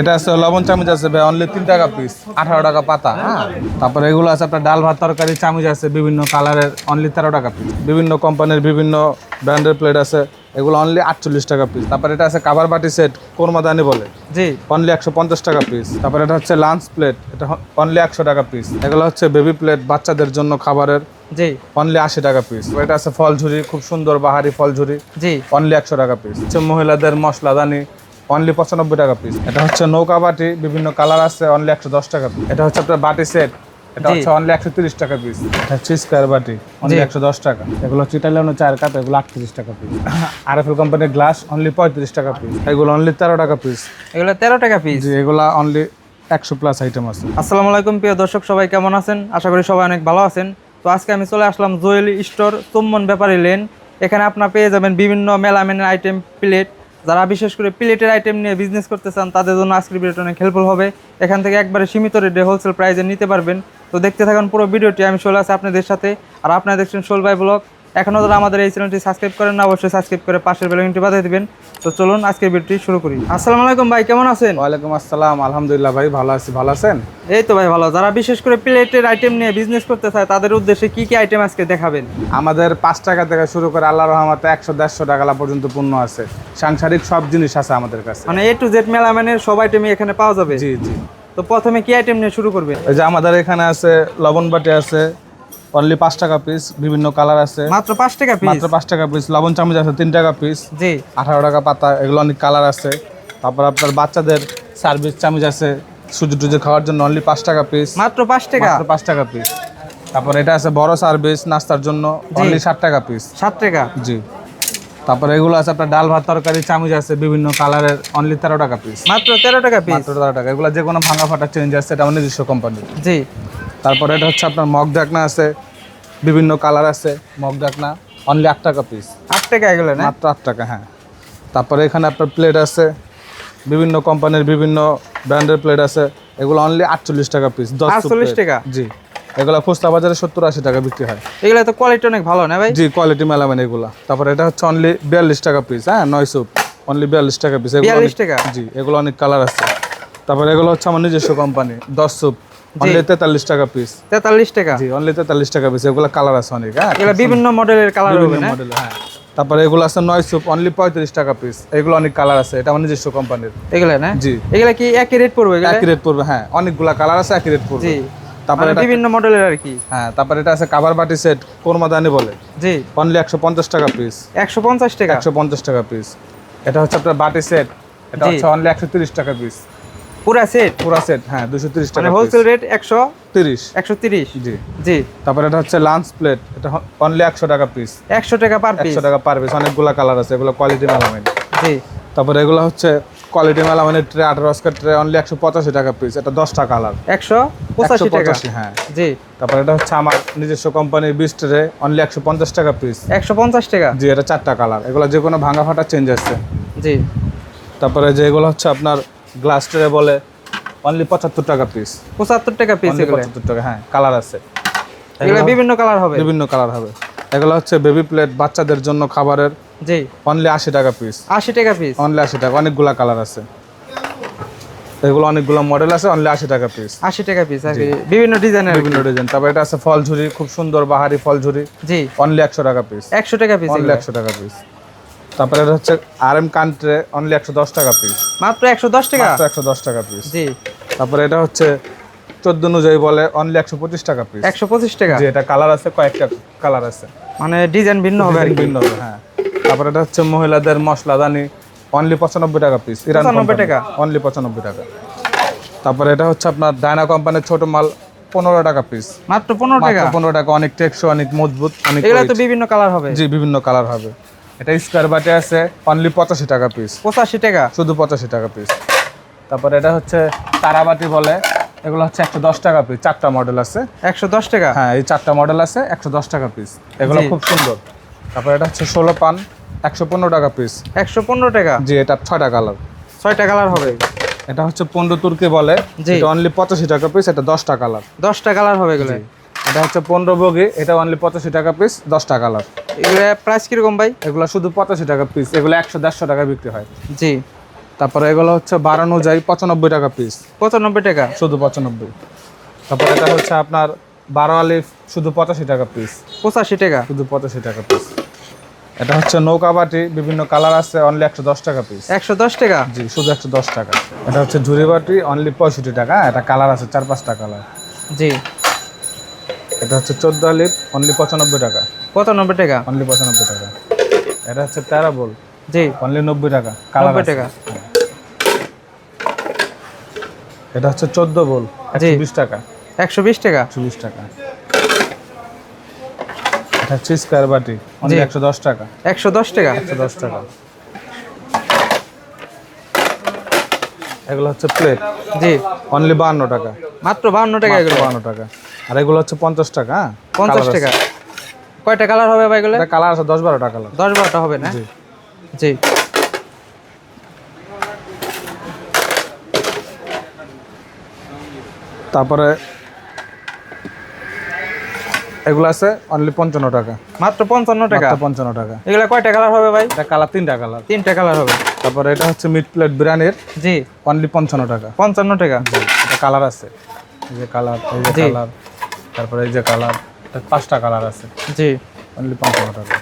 এটা আছে লবণ চামচ আছে ভাই অনলি তিন টাকা পিস আঠারো টাকা পাতা হ্যাঁ? তারপরে এগুলো আছে আপনার ডাল ভাত তরকারি চামচ আছে বিভিন্ন কালারের অনলি তেরো টাকা পিস বিভিন্ন কোম্পানির বিভিন্ন ব্র্যান্ডের প্লেট আছে এগুলো অনলি আটচল্লিশ টাকা পিস তারপরে এটা আছে কাবার বাটি সেট কোরমাদানি বলে। জি। অনলি একশো পঞ্চাশ টাকা পিস তারপরে এটা হচ্ছে লাঞ্চ প্লেট এটা অনলি একশো টাকা পিস এগুলো হচ্ছে বেবি প্লেট বাচ্চাদের জন্য খাবারের। জি। অনলি আশি টাকা পিস এটা আছে ফল ঝুরি খুব সুন্দর বাহারি ফল ঝুরি জি। অনলি একশো টাকা পিস হচ্ছে মহিলাদের মশলাদানি অনলি পঁচানব্বই টাকা পিস এটা হচ্ছে নৌকা বাটি বিভিন্ন কালার আছে অনলি একশো দশ টাকা পিস এটা হচ্ছে আপনার বাটি সেট এটা হচ্ছে অনলি একশো তিরিশ টাকা পিস এটা হচ্ছে স্কোয়ার বাটি অনলি একশো দশ টাকা। এগুলো হচ্ছে ইটালিয়ানো চার কাপ এগুলো আটত্রিশ টাকা পিস আর এফ কোম্পানির গ্লাস অনলি পঁয়ত্রিশ টাকা পিস এগুলো অনলি তেরো টাকা পিস এগুলো তেরো টাকা পিস জি এগুলা অনলি একশো প্লাস আইটেম আছে। আসসালামু আলাইকুম প্রিয় দর্শক সবাই কেমন আছেন? আশা করি সবাই অনেক ভালো আছেন। তো আজকে আমি চলে আসলাম জুয়েল স্টোর চুম্বন ব্যাপারী লেন। এখানে আপনার পেয়ে যাবেন বিভিন্ন মেলামেনের আইটেম প্লেট যারা বিশেষ করে প্লেটের আইটেম নিয়ে বিজনেস করতে চান, তাদের জন্য আজকের ভিডিওটা অনেক হেল্পফুল হবে। এখান থেকে একবারে সীমিত রেটে হোলসেল প্রাইজে নিতে পারবেন। তো দেখতে থাকুন পুরো ভিডিওটি আমি চলে আসি আপনাদের সাথে। আর আপনারা দেখছেন সোল বাই ব্লগ এখনও যারা আমাদের এই চ্যানেলটি সাবস্ক্রাইব করেন না অবশ্যই সাবস্ক্রাইব করে পাশের বেলঘন্টি বাজিয়ে দিবেন। তো চলুন আজকের ভিডিওটি শুরু করি। আসসালামু আলাইকুম ভাই কেমন আছেন? ওয়ালাইকুম আসসালাম আলহামদুলিল্লাহ ভাই ভালো আছি ভালো আছেন? এই তো ভাই ভালো। যারা বিশেষ করে প্লেটের আইটেম নিয়ে বিজনেস করতে চায় তাদের উদ্দেশ্যে কি কি আইটেম আজকে দেখাবেন? আমাদের পাঁচ টাকা থেকে শুরু করে আল্লাহ রহমতে একশো দেড়শো টাকা পর্যন্ত পণ্য আছে। সাংসারিক সব জিনিস আছে আমাদের কাছে। মানে এ টু জেড মেলামেনের সব আইটেমই এখানে পাওয়া যাবে? জি জি। তো প্রথমে কি আইটেম নিয়ে শুরু করবে এই যে আমাদের এখানে আছে লবণ বাটি আছে অনলি পাঁচ টাকা পিস বিভিন্ন কালার আছে। মাত্র পাঁচ টাকা পিস মাত্র পাঁচ টাকা পিস লবণ চামচ আছে তিন টাকা পিস জি। আঠারো টাকা পাতা এগুলো অনেক কালার আছে। তারপর আপনার বাচ্চাদের সার্ভিস চামচ আছে সুজি টুজি খাওয়ার জন্য অনলি পাঁচ টাকা পিস মাত্র পাঁচ টাকা? মাত্র পাঁচ টাকা পিস তারপর এটা আছে বড় সার্ভিস নাস্তার জন্য অনলি ষাট টাকা পিস সাত টাকা? জি। তারপরে এগুলো আছে আপনার ডাল ভাত তরকারি চামচ আছে বিভিন্ন কালারের অনলি তেরো টাকা পিস মাত্র তেরো টাকা পিস মাত্র তেরো টাকা। এগুলো যে কোনো ভাঙা ফাটা চেঞ্জ আছে এটা আমার নিজস্ব কোম্পানির জি। তারপরে এটা হচ্ছে আপনার মগ ঢাকনা আছে বিভিন্ন কালার আছে মগ ডাকনা অনলি আট টাকা পিস আট টাকা এগুলো না? মাত্র আট টাকা হ্যাঁ। তারপরে এখানে আপনার প্লেট আছে বিভিন্ন কোম্পানির বিভিন্ন ব্র্যান্ডের প্লেট আছে এগুলো অনলি আটচল্লিশ টাকা পিস দশ soup 48 plate। টাকা? জি। এগুলো খুচরা বাজারে সত্তর আশি টাকা বিক্রি হয়। এগুলো তো কোয়ালিটি অনেক ভালো না ভাই? জি কোয়ালিটি মেলামেন এগুলো। তারপরে এটা হচ্ছে অনলি বিয়াল্লিশ টাকা পিস হ্যাঁ নয় সুপ অনলি বিয়াল্লিশ টাকা পিস 42 টাকা? জি এগুলো অনেক কালার আছে। তারপরে এগুলো হচ্ছে আমার নিজস্ব কোম্পানি দশ সুপ অনলি তেতাল্লিশ টাকা পিস তেতাল্লিশ টাকা। জি অনলি তেতাল্লিশ টাকা পিস এগুলো কালার আছে অনেক হ্যাঁ? এগুলো বিভিন্ন মডেলের কালার হবে না? মডেল হ্যাঁ। তারপরে এগুলো আছে নয় সুপ অনলি পঁয়ত্রিশ টাকা পিস এগুলো অনেক কালার আছে এটা আমার নিজস্ব কোম্পানির এগুলো না? জি। এগুলো কি একই রেট পড়বে একই রেট পড়বে হ্যাঁ। অনেকগুলা কালার আছে একই রেট পড়বে। তারপরে মানে বিভিন্ন মডেলের আর কি? হ্যাঁ তারপরে এটা আছে কাবার বাটি সেট কোরমাদানি বলে। জি। অনলি একশো পঞ্চাশ টাকা পিস একশো পঞ্চাশ টাকা? একশো পঞ্চাশ টাকা পিস এটা হচ্ছে আপনার বাটি সেট এটা হচ্ছে অনলি একশো তিরিশ টাকা পিস পুরা সেট পুরা সেট হ্যাঁ দুশো তিরিশ মানে টাকা হোলসেল রেট একশো তিরিশ। একশো তিরিশ? জি। জি। তারপরে এটা হচ্ছে লাঞ্চ প্লেট এটা অনলি একশো টাকা পিস একশো টাকা পার পিস একশো টাকা পার পিস অনেকগুলো কালার আছে এগুলো কোয়ালিটি মেলামাইন জি। তারপরে এগুলো হচ্ছে কোয়ালিটি মেলামাইনের ট্রে আঠারো অস্কার ট্রে অনলি একশো পঁচাশি টাকা পিস এটা দশটা কালার একশো পঁচাশি টাকা? হ্যাঁ। জি। তারপরে এটা হচ্ছে আমার নিজস্ব কোম্পানির বিশ ট্রে অনলি একশো পঞ্চাশ টাকা পিস একশো পঞ্চাশ টাকা? জি এটা চারটা কালার এগুলো যে কোনো ভাঙা ফাটা চেঞ্জ আছে জি। তারপরে যে এগুলো হচ্ছে আপনার গ্লাস ট্রে বলে অনলি পঁচাত্তর টাকা পিস পঁচাত্তর টাকা পিস পঁচাত্তর টাকা হ্যাঁ কালার আছে। এগুলো বিভিন্ন কালার হবে? বিভিন্ন কালার হবে। এগুলো হচ্ছে বেবি প্লেট বাচ্চাদের জন্য খাবারের জি। অনলি আশি টাকা পিস আশি টাকা পিস অনলি আশি টাকা অনেকগুলা কালার আছে। এগুলো অনেকগুলো মডেল আছে অনলি আশি টাকা পিস আশি টাকা পিস আর বিভিন্ন ডিজাইনের বিভিন্ন ডিজাইন তারপর এটা আছে ফল ঝুরি খুব সুন্দর বাহারি ফল ঝুরি জি। অনলি একশো টাকা পিস একশো টাকা পিস অনলি একশো টাকা পিস তারপরে এটা হচ্ছে আর এম কান্ট্রে অনলি একশো দশ টাকা পিস মাত্র একশো দশ টাকা? একশো দশ টাকা পিস জি। তারপরে এটা হচ্ছে চোদ্দ অনুযায়ী বলে অনলি একশো পঁচিশ টাকা পিস একশো পঁচিশ টাকা? যে এটা কালার আছে কয়েকটা কালার আছে। মানে ডিজাইন ভিন্ন হবে আর ভিন্ন হবে হ্যাঁ। তারপরে এটা হচ্ছে মহিলাদের মশলাদানি অনলি পঁচানব্বই টাকা পিস ইরান 95 টাকা? অনলি পঁচানব্বই টাকা। তারপরে এটা হচ্ছে আপনার ডায়না কোম্পানির ছোট মাল পনেরো টাকা পিস মাত্র পনেরো টাকা? পনেরো টাকা অনেক টেকসই অনেক মজবুত অনেক এগুলো তো বিভিন্ন কালার হবে। জি বিভিন্ন কালার হবে। এটা স্কোয়ার বাটে আছে অনলি পঁচাশি টাকা পিস পঁচাশি টাকা? শুধু পঁচাশি টাকা পিস তারপরে এটা হচ্ছে তারাবাটি বলে এগুলো হচ্ছে একশো দশ টাকা পিস চারটা মডেল আছে। একশো দশ টাকা? হ্যাঁ এই চারটা মডেল আছে একশো দশ টাকা পিস এগুলো খুব সুন্দর। তারপরে এটা হচ্ছে ষোলো পান একশো পনেরো টাকা পিস একশো পনেরো টাকা? জি এটা ছয়টা কালার ছয়টা কালার হবে। এটা হচ্ছে পনেরো তুর্কি বলে। এটা অনলি পঁচাশি টাকা পিস এটা দশটা কালার দশটা কালার হবে এগুলো। এটা হচ্ছে পনেরো বগি এটা অনলি পঁচাশি টাকা পিস দশটা কালার এগুলো প্রাইস কীরকম ভাই? এগুলো শুধু পঁচাশি টাকা পিস এগুলো একশো দেড়শো টাকা বিক্রি হয়। জি। তারপরে এগুলো হচ্ছে বারো অনুযায়ী পঁচানব্বই টাকা পিস পঁচানব্বই টাকা? শুধু পঁচানব্বই। তারপর এটা হচ্ছে আপনার বারো আলিফ শুধু পঁচাশি টাকা পিস পঁচাশি টাকা? শুধু পঁচাশি টাকা পিস এটা হচ্ছে নৌকা বাটি বিভিন্ন কালার আছে অনলি একশো দশ টাকা পিস একশো দশ টাকা? জি শুধু একশো দশ টাকা। এটা হচ্ছে ঝুড়ি বাটি অনলি পঁয়ষট্টি টাকা এটা কালার আছে চার পাঁচটা কালার। জি। এটা হচ্ছে চোদ্দ আলিফ অনলি পঁচানব্বই টাকা। পঁচানব্বই টাকা? অনলি পঁচানব্বই টাকা। এটা হচ্ছে তেরো বল। জি। অনলি নব্বই টাকা। নব্বই টাকা। এটা হচ্ছে চোদ্দ বল। একশো বিশ টাকা। একশো বিশ টাকা? একশো বিশ টাকা। এটা হচ্ছে স্কোয়ার বাটি। অনলি। একশো দশ টাকা। একশো দশ টাকা? একশো দশ টাকা। এগুলো হচ্ছে প্লেট জি। অনলি বাহান্ন টাকা। মাত্র বাহান্ন টাকা এগুলো? বাহান্ন টাকা। আর এগুলো হচ্ছে পঞ্চাশ টাকা হ্যাঁ? পঞ্চাশ টাকা। কয়টা কালার হবে ভাই এগুলো? কালার আছে দশ বারোটা কালার। দশ বারোটা হবে না? জি। জি। তারপরে এগুলো আছে অনলি পঞ্চান্ন টাকা। মাত্র পঞ্চান্ন টাকা? পঞ্চান্ন টাকা। এগুলো কয়টা কালার হবে ভাই? এটা কালার তিনটা কালার। তিনটা কালার হবে। তারপরে এটা হচ্ছে মিড প্লেট বিরিয়ানির জি। অনলি পঞ্চান্ন টাকা। পঞ্চান্ন টাকা? এটা কালার আছে। এই যে কালার এই যে কালার। তারপরে এই যে কালার পাঁচটা কালার আছে। জি। অনলি পঞ্চান্ন টাকা।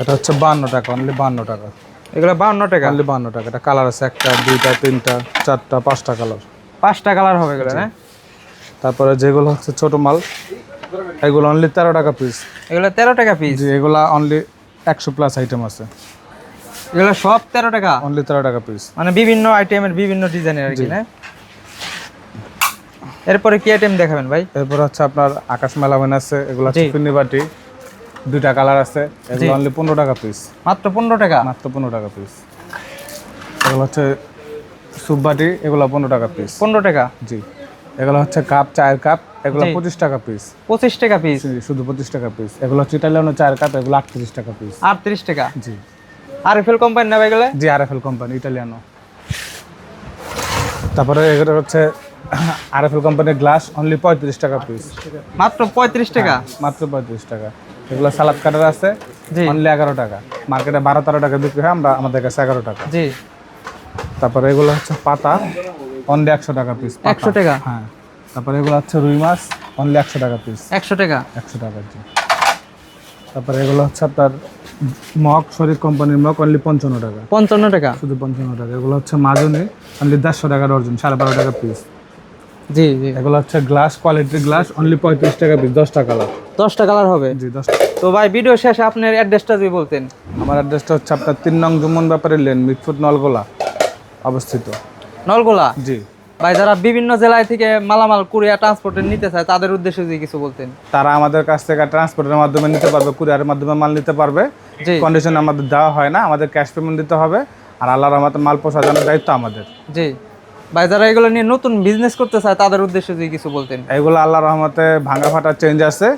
এটা হচ্ছে বান্ন টাকা অনলি বান্ন টাকা। এগুলো বান্ন টাকা? অনলি বান্ন টাকা। এটা কালার আছে একটা দুইটা তিনটা চারটা পাঁচটা কালার। পাঁচটা কালার হবে এগুলো হ্যাঁ তারপরে যেগুলো হচ্ছে ছোট মাল এগুলো অনলি তেরো টাকা পিস এগুলো তেরো টাকা পিস জি এগুলা অনলি একশো প্লাস আইটেম আছে। এগুলো সব তেরো টাকা? অনলি তেরো টাকা পিস মানে বিভিন্ন আইটেমের বিভিন্ন ডিজাইনের আর কি না? এরপরে কি আইটেম দেখাবেন ভাই? এরপর হচ্ছে আপনার আকাশ মেলামেন আছে এগুলো হচ্ছে বাটি দুইটা কালার আছে এগুলো অনলি পনেরো টাকা পিস মাত্র পনেরো টাকা? মাত্র পনেরো টাকা পিস এগুলো হচ্ছে স্যুপ বাটি এগুলো পনেরো টাকা পিস পনেরো টাকা? জি। এগুলো হচ্ছে কাপ চায়ের কাপ এগুলো। পঁচিশ টাকা পিস পঁচিশ টাকা পিস শুধু পঁচিশ টাকা পিস এগুলো হচ্ছে ইটালিয়ানো চায়ের কাপ এগুলো আটত্রিশ টাকা পিস আটত্রিশ টাকা? জি। আর এফএল কোম্পানি নেবে এগুলো? G R F L company Italiano তারপরে এগুলো হচ্ছে আর এফ কোম্পানির গ্লাস অনলি পঁয়ত্রিশ টাকা পিস মাত্র পঁয়ত্রিশ টাকা? মাত্র পঁয়ত্রিশ টাকা। এগুলো সালাদ কাটার আছে অনলি এগারো টাকা। মার্কেটে বারো তেরো টাকা বিক্রি হয় আমরা আমাদের কাছে এগারো টাকা। জি। তারপরে এগুলো হচ্ছে পাতা অনলি একশো টাকা পিস একশো টাকা? হ্যাঁ। তারপরে এগুলো হচ্ছে রুই মাছ অনলি একশো টাকা পিস একশো টাকা? একশো টাকা জি। তারপরে এগুলো হচ্ছে আপনার মগ শরীর কোম্পানির মগ অনলি পঞ্চান্ন টাকা। পঞ্চান্ন টাকা? শুধু পঞ্চান্ন টাকা। এগুলো হচ্ছে মাজনি অনলি দেড়শো টাকা ডর্জন সাড়ে বারো টাকা পিস জি জি। এগুলো হচ্ছে গ্লাস কোয়ালিটির গ্লাস অনলি পঁয়ত্রিশ টাকা পিস দশটা কালার দশটা কালার হবে? জি দশটা। তো ভাই ভিডিও শেষে আপনার অ্যাড্রেসটা যদি বলতেন। আমার অ্যাড্রেসটা হচ্ছে আপনার তিন নং জুমন ব্যাপারে লেন মিটফুট নলগোলা অবস্থিত। নলগোলা? জি। ভাই যারা বিভিন্ন জেলায় থেকে মালামাল কুরিয়ার ট্রান্সপোর্টে নিতে চায় তাদের উদ্দেশ্যে যদি কিছু বলতেন। তারা আমাদের কাছ থেকে ট্রান্সপোর্টের মাধ্যমে নিতে পারবে কুরিয়ারের মাধ্যমে মাল নিতে পারবে। কন্ডিশন আমাদের দেওয়া হয় না আমাদের ক্যাশ পেমেন্ট দিতে হবে। আর আল্লাহর আমাদের মাল পৌঁছানোর দায়িত্ব আমাদের। জি। ভাই যারা এগুলো নিয়ে নতুন বিজনেস করতে চায় তাদের উদ্দেশ্যে যদি কিছু বলতেন। এগুলো আল্লাহর রহমতে ভাঙা ফাটা চেঞ্জ আছে।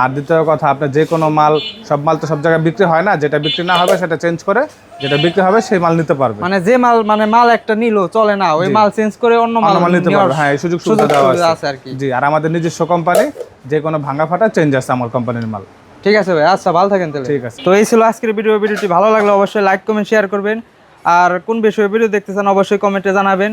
আর দ্বিতীয় কথা আপনার যে কোনো মাল সব মাল তো সব জায়গায় বিক্রি হয় না যেটা বিক্রি না হবে সেটা চেঞ্জ করে যেটা বিক্রি হবে সেই মাল নিতে পারবে। মানে যে মাল মানে মাল একটা নিলো চলে না ওই মাল চেঞ্জ করে অন্য মাল মাল নিতে পারবে হ্যাঁ সুযোগ সুযোগ সুবিধা দেওয়া আছে। আছে আর কি। জি আর আমাদের নিজস্ব কোম্পানি যে কোনো ভাঙা ফাটা চেঞ্জ আছে আমার কোম্পানির মাল। ঠিক আছে ভাই আচ্ছা ভালো থাকেন তাহলে। ঠিক আছে। তো এই ছিল আজকের ভিডিও ভিডিওটি ভালো লাগলে অবশ্যই লাইক কমেন্ট শেয়ার করবেন। আর কোন বিষয়ে ভিডিও দেখতে চান অবশ্যই কমেন্টে জানাবেন।